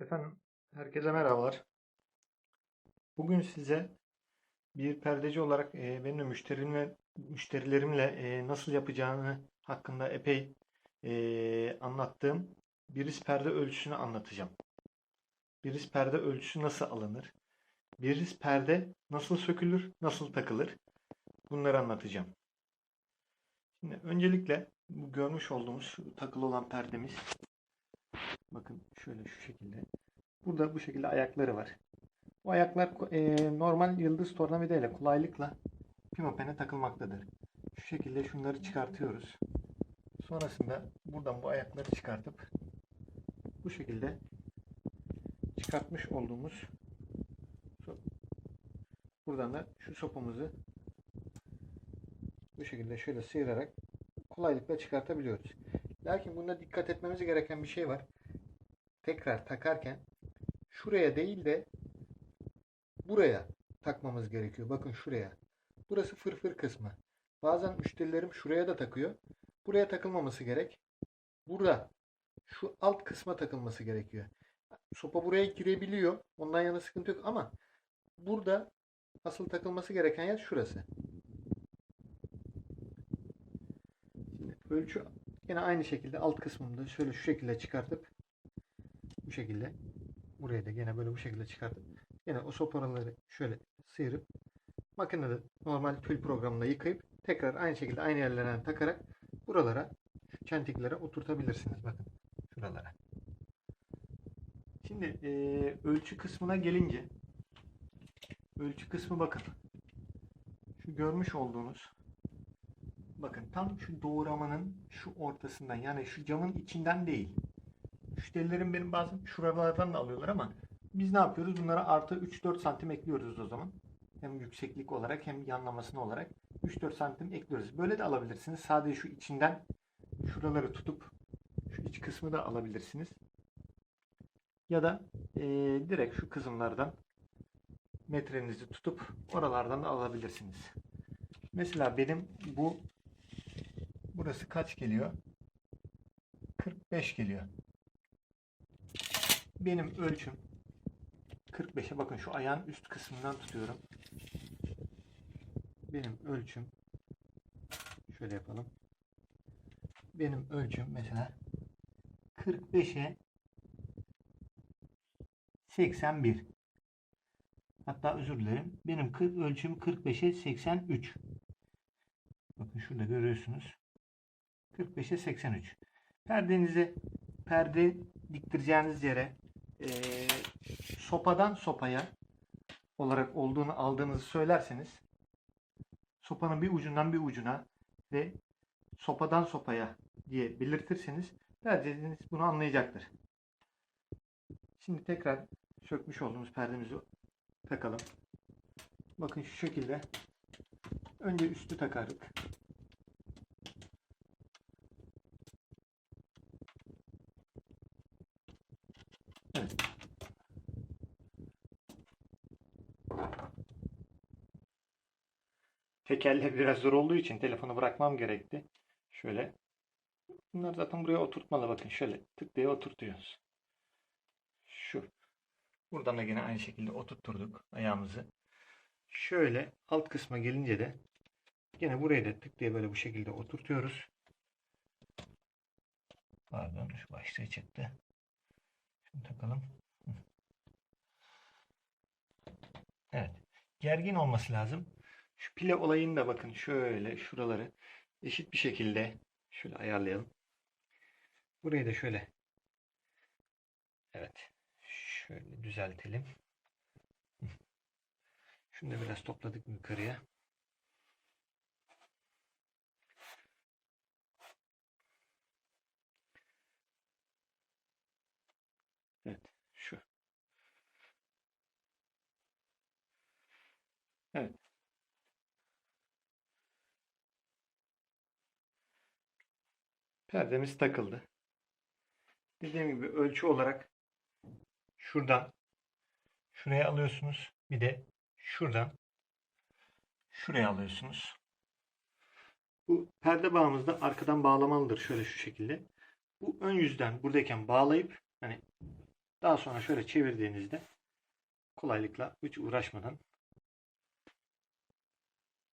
Efendim, herkese merhabalar. Bugün size bir perdeci olarak e, benim müşterimle, müşterilerimle e, nasıl yapacağını hakkında epey e, anlattığım biriz perde ölçüsünü anlatacağım. Biriz perde ölçüsü nasıl alınır? Biriz perde nasıl sökülür, nasıl takılır? Bunları anlatacağım. Şimdi öncelikle bu görmüş olduğumuz takılı olan perdemiz bakın şöyle şu şekilde Burada bu şekilde ayakları var. Bu ayaklar e, normal yıldız tornavida ile kolaylıkla pimopene takılmaktadır. Şu şekilde şunları çıkartıyoruz. Sonrasında buradan bu ayakları çıkartıp bu şekilde çıkartmış olduğumuz buradan da şu sopamızı bu şekilde şöyle sıyırarak kolaylıkla çıkartabiliyoruz. Lakin bunda dikkat etmemiz gereken bir şey var. Tekrar takarken şuraya değil de buraya takmamız gerekiyor. Bakın şuraya. Burası fırfır kısmı. Bazen müşterilerim şuraya da takıyor. Buraya takılmaması gerek. Burada şu alt kısma takılması gerekiyor. Sopa buraya girebiliyor. Ondan yana sıkıntı yok ama burada asıl takılması gereken yer şurası. Şimdi ölçü yine aynı şekilde alt kısmında şöyle şu şekilde çıkartıp bu şekilde Buraya da gene böyle bu şekilde çıkartıp yine o sopaları şöyle sıyırıp makinede normal tül programında yıkayıp tekrar aynı şekilde aynı yerlerine takarak buralara şu çentiklere oturtabilirsiniz. Bakın şuralara. Şimdi eee, ölçü kısmına gelince ölçü kısmı bakın. Şu görmüş olduğunuz bakın tam şu doğramanın şu ortasından yani şu camın içinden değil. Müşterilerim benim bazen şuralardan da alıyorlar ama biz ne yapıyoruz? Bunlara artı 3-4 santim ekliyoruz o zaman. Hem yükseklik olarak hem yanlamasına olarak 3-4 santim ekliyoruz. Böyle de alabilirsiniz. Sadece şu içinden şuraları tutup şu iç kısmı da alabilirsiniz. Ya da eee, direkt şu kısımlardan metrenizi tutup oralardan da alabilirsiniz. Mesela benim bu burası kaç geliyor? 45 geliyor. Benim ölçüm 45'e bakın şu ayağın üst kısmından tutuyorum. Benim ölçüm şöyle yapalım. Benim ölçüm mesela 45'e 81. Hatta özür dilerim. Benim ölçüm 45'e 83. Bakın şurada görüyorsunuz. 45'e 83. Perdenize perde diktireceğiniz yere eee, sopadan sopaya olarak olduğunu aldığınızı söylerseniz sopanın bir ucundan bir ucuna ve sopadan sopaya diye belirtirseniz tercihiniz bunu anlayacaktır. Şimdi tekrar sökmüş olduğumuz perdemizi takalım. Bakın şu şekilde önce üstü takardık. Evet. Tekerle biraz zor olduğu için telefonu bırakmam gerekti. Şöyle. Bunlar zaten buraya oturtmalı bakın. Şöyle tık diye oturtuyoruz. Şu. Buradan da yine aynı şekilde oturtturduk ayağımızı. Şöyle alt kısma gelince de yine buraya da tık diye böyle bu şekilde oturtuyoruz. Pardon şu başlığı çıktı. Şunu takalım. Evet. Gergin olması lazım. Şu pile olayını da bakın şöyle şuraları eşit bir şekilde şöyle ayarlayalım. Burayı da şöyle evet şöyle düzeltelim. Şunu da biraz topladık yukarıya. Evet şu. Evet. Perdemiz takıldı. Dediğim gibi ölçü olarak şuradan şuraya alıyorsunuz. Bir de şuradan şuraya alıyorsunuz. Bu perde bağımızda arkadan bağlamalıdır şöyle şu şekilde. Bu ön yüzden buradayken bağlayıp hani Daha sonra şöyle çevirdiğinizde kolaylıkla hiç uğraşmadan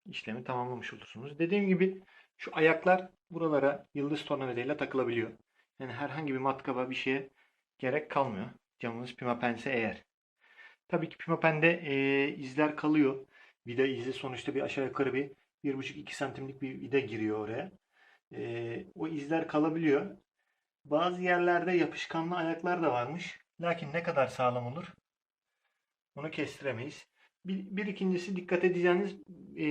işlemi tamamlamış olursunuz. Dediğim gibi şu ayaklar buralara yıldız tornavidayla takılabiliyor. Yani herhangi bir matkaba bir şeye gerek kalmıyor. Camımız pimapense eğer. Tabii ki pimapende e, izler kalıyor. Vida izi sonuçta bir aşağı yukarı bir 1,5-2 santimlik bir vida giriyor oraya. E, o izler kalabiliyor. Bazı yerlerde yapışkanlı ayaklar da varmış. Lakin ne kadar sağlam olur? Onu kestiremeyiz. Bir, bir ikincisi dikkat edeceğiniz e,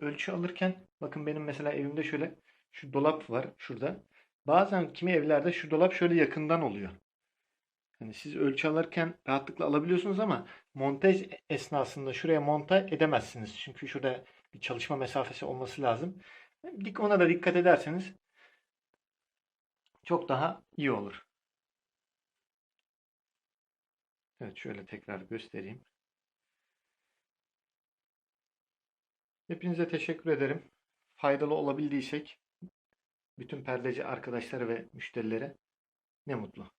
ölçü alırken bakın benim mesela evimde şöyle şu dolap var şurada. Bazen kimi evlerde şu dolap şöyle yakından oluyor. Hani siz ölçü alırken rahatlıkla alabiliyorsunuz ama montaj esnasında şuraya monta edemezsiniz. Çünkü şurada bir çalışma mesafesi olması lazım. Dik ona da dikkat ederseniz çok daha iyi olur. Evet şöyle tekrar göstereyim. Hepinize teşekkür ederim. Faydalı olabildiysek bütün perdeci arkadaşlara ve müşterilere ne mutlu.